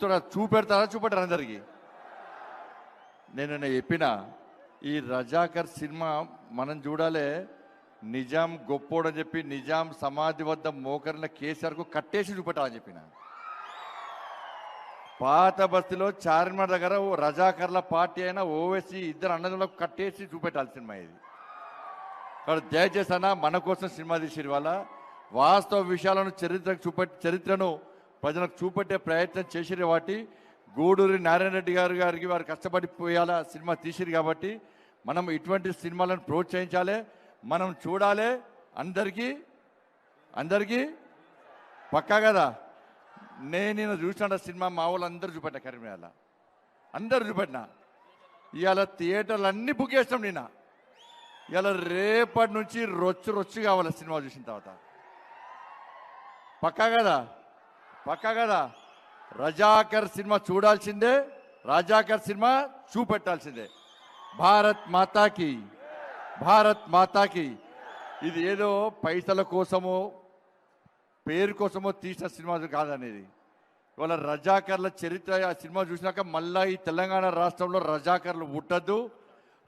చూస్తున్నా చూపెడతారా చూపెట్టారు అందరికి? నేను చెప్పిన ఈ రజాకర్ సినిమా మనం చూడాలి నిజాం గొప్పోడని చెప్పి నిజాం సమాధి వద్ద మోకరిన కేసీఆర్కు కట్టేసి చూపెట్టాలని చెప్పిన. పాత బస్తీలో చార్మినార్ దగ్గర ఓ రజాకర్ల పార్టీ అయినా ఓవైసీ ఇద్దరు అన్నదమ్ములకు కట్టేసి చూపెట్టాలి సినిమా ఇది. కాబట్టి దయచేసి అన్న మన కోసం సినిమా తీసి ఇవాళ. వాస్తవ విషయాలను చరిత్రకు చూపెట్టి చరిత్రను ప్రజలకు చూపెట్టే ప్రయత్నం చేసిరు వాటి గూడూరి నారాయణ రెడ్డి గారు గారికి వారు కష్టపడి పోయాల సినిమా తీసిరు కాబట్టి మనం ఇటువంటి సినిమాలను ప్రోత్సహించాలి మనం చూడాలి. అందరికీ అందరికీ పక్కా కదా? నేను నేను చూసిన సినిమా మా వాళ్ళు అందరూ చూపెట్టా కరీంనగర్లో అందరూ చూపెట్టినా? ఇవాళ థియేటర్లు అన్నీ బుక్ చేస్తాం నిన్న. ఇవాళ రేపటి నుంచి రొచ్చు రొచ్చు కావాలి సినిమా చూసిన తర్వాత. పక్కా కదా? పక్కా కదా? రజాకర్ సినిమా చూడాల్సిందే రజాకర్ సినిమా చూపెట్టాల్సిందే. భారత్ మాతాకి భారత్ మాతాకి. ఇది ఏదో పైసల కోసమో పేరు కోసమో తీసిన సినిమా కాదనేది. ఇవాళ రజాకర్ల చరిత్ర ఆ సినిమా చూసినాక మళ్ళా ఈ తెలంగాణ రాష్ట్రంలో రజాకర్లు పుట్టద్దు.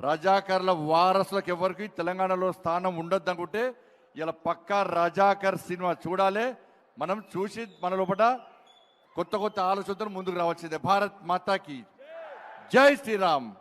రజాకర్ల వారసులకు ఎవరికి తెలంగాణలో స్థానం ఉండొద్దు అనుకుంటే ఇలా పక్కా రజాకర్ సినిమా చూడాలి. మనం చూసి మన లోపల కొత్త కొత్త ఆలోచనతో ముందుకు రావాల్సిందే. భారత్ మాతాకి. జై శ్రీరామ్.